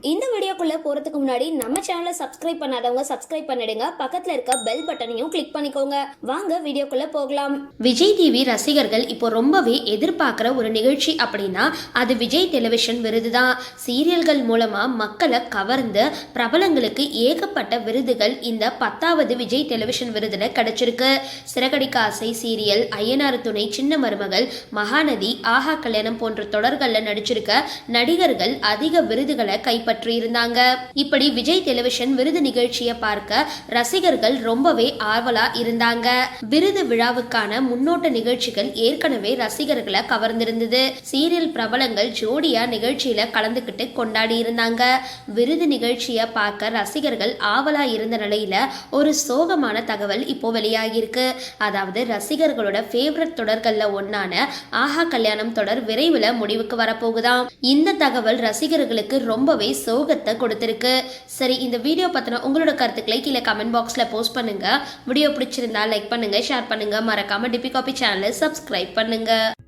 இந்த வீடியோக்குள்ளே போறதுக்கு முன்னாடி நம்ம சேனலை சப்ஸ்கிரைப் பண்ணாதவங்க சப்ஸ்கிரைப் பண்ணிடுங்க. பக்கத்தில் இருக்க பெல் பட்டனையும் கிளிக் பண்ணிக்கோங்க. வாங்க வீடியோக்குள்ளே போகலாம். விஜய் டிவி ரசிகர்கள் இப்போ ரொம்பவே எதிர்பார்க்குற ஒரு நிகழ்ச்சி அப்படின்னா அது விஜய் டெலிவிஷன் விருது தான் சீரியல்கள் மூலமாக மக்களை கவர்ந்து பிரபலங்களுக்கு ஏகப்பட்ட விருதுகள் இந்த பத்தாவது விஜய் டெலிவிஷன் விருதில் கிடைச்சிருக்கு. சிறகடிக்க ஆசை சீரியல் ஐயனார் துணை சின்ன மருமகள் மகாநதி ஆஹா கல்யாணம் போன்ற தொடர்களில் நடிச்சிருக்க நடிகர்கள் அதிக விருதுகளை கைப்பற்றியிருந்தாங்க. இப்படி விஜய் டெலிவிஷன் விருது நிகழ்ச்சியை பார்க்க ரசிகர்கள் ரொம்பவே ஆர்வலா இருந்தாங்க. விருது விழாவுக்கான முன்னோட்ட நிகழ்ச்சிகள் ஏற்கனவே ரசிகர்களை கவர்ந்திருந்தது. சீரியல் பிரபலங்கள் ஜோடியா நிகழ்ச்சியில கலந்துக்கிட்டு கொண்டாடி இருந்தாங்க. விருது நிகழ்ச்சியை பார்க்க ரசிகர்கள் ஆவலா இருந்த நிலையில ஒரு சோகமான தகவல் இப்போ வெளியாகியிருக்கு. அதாவது ரசிகர்களோட ஃபேவரட் தொடர்கள்ல ஒன்னான ஆஹா கல்யாணம் தொடர் விரைவில் முடிவுக்கு வரப்போகுதாம். இந்த தகவல் ரசிகர்களுக்கு ரொம்பவே சோகத்தை கொடுத்துருக்கு. சரி இந்த வீடியோ பற்றின உங்களோட கருத்துக்களை கீழே கமெண்ட் பாக்ஸில் போஸ்ட் பண்ணுங்க. வீடியோ பிடிச்சிருந்தா லைக் பண்ணுங்கள் ஷேர் பண்ணுங்கள் மறக்காம டிபி காபி சேனலை சப்ஸ்கிரைப் பண்ணுங்கள்